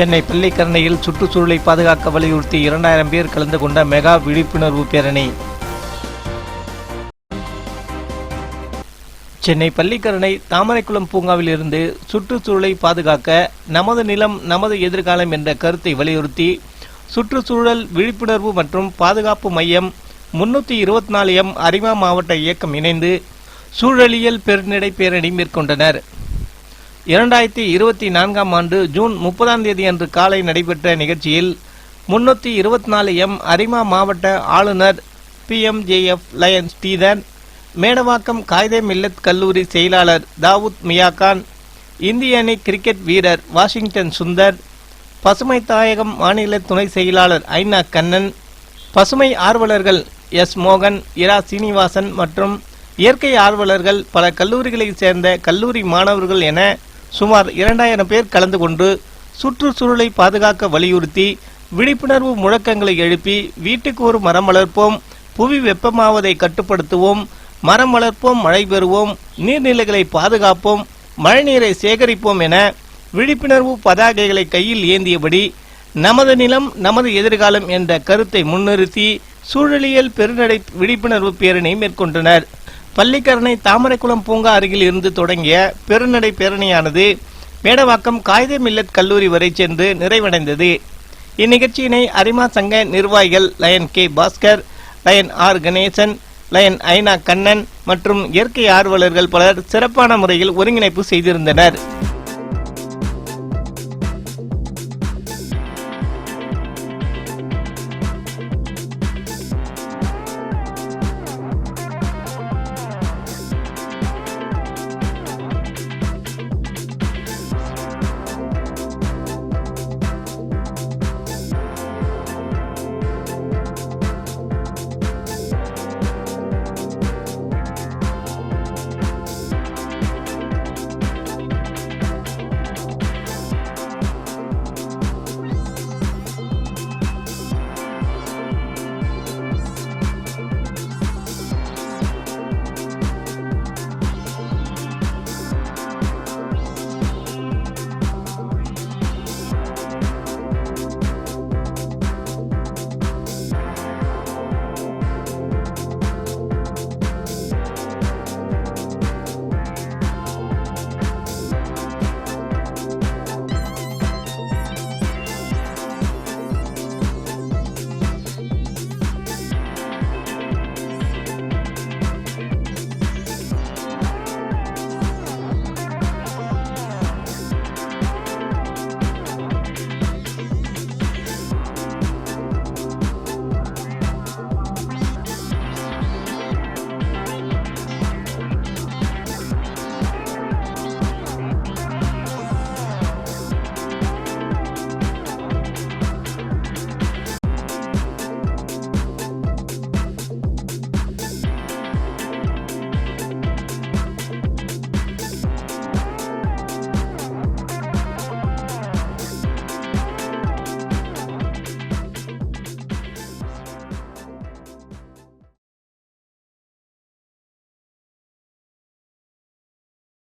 சென்னை பள்ளிக்கரணையில் சுற்றுச்சூழலை பாதுகாக்க வலியுறுத்தி இரண்டாயிரம் பேர் கலந்து கொண்ட மெகா விழிப்புணர்வு பேரணி. சென்னை பள்ளிக்கரணை தாமரைக்குளம் பூங்காவில் இருந்து சுற்றுச்சூழலை பாதுகாக்க நமது நிலம் நமது எதிர்காலம் என்ற கருத்தை வலியுறுத்தி சுற்றுச்சூழல் விழிப்புணர்வு மற்றும் பாதுகாப்பு மையம் முன்னூற்றி இருபத்தி நாலு எம் அரிமா மாவட்ட இயக்கம் இணைந்து சூழலியல் பெருநடை பேரணி மேற்கொண்டனர். இரண்டாயிரத்தி இருபத்தி நான்காம் ஆண்டு ஜூன் முப்பதாம் தேதி அன்று காலை நடைபெற்ற நிகழ்ச்சியில் முன்னூற்றி இருபத்தி நாலு எம் அரிமா மாவட்ட ஆளுநர் பிஎம்ஜேஎஃப் லயன்ஸ் ஸ்ரீதன் மேடவாக்கம் காய்தே மில்லத் கல்லூரி செயலாளர் தாவூத் மியாகான் இந்திய அணி கிரிக்கெட் வீரர் வாஷிங்டன் சுந்தர் பசுமை தாயகம் மாநில துணை செயலாளர் ஐநா கண்ணன் பசுமை ஆர்வலர்கள் எஸ் மோகன் இரா சீனிவாசன் மற்றும் இயற்கை ஆர்வலர்கள் பல கல்லூரிகளைச் சேர்ந்த கல்லூரி மாணவர்கள் என சுமார் இரண்டாயிரம் பேர் கலந்து கொண்டு சுற்றுச்சூழலை பாதுகாக்க வலியுறுத்தி விழிப்புணர்வு முழக்கங்களை எழுப்பி வீட்டுக்கு ஒரு மரம் வளர்ப்போம் புவி வெப்பமாவதை கட்டுப்படுத்துவோம் மரம் வளர்ப்போம் மழை பெறுவோம் நீர்நிலைகளை பாதுகாப்போம் மழைநீரை சேகரிப்போம் என விழிப்புணர்வு பதாகைகளை கையில் ஏந்தியபடி நமது நிலம் நமது எதிர்காலம் என்ற கருத்தை முன்னிறுத்தி சூழலியல் பெருநடை விழிப்புணர்வு பேரணி மேற்கொண்டனர். பள்ளிக்கரணை தாமரைக்குளம் பூங்கா அருகில் இருந்து தொடங்கிய பெருநடை பேரணியானது மேடவாக்கம் காயிதே மில்லத் கல்லூரி வரை சென்று நிறைவடைந்தது. இந்நிகழ்ச்சியினை அரிமா சங்க நிர்வாகிகள் lion K Bhaskar lion R Ganesan lion Aina Kannan மற்றும் இயற்கை ஆர்வலர்கள் பலர் சிறப்பான முறையில் ஒருங்கிணைப்பு செய்திருந்தனர்.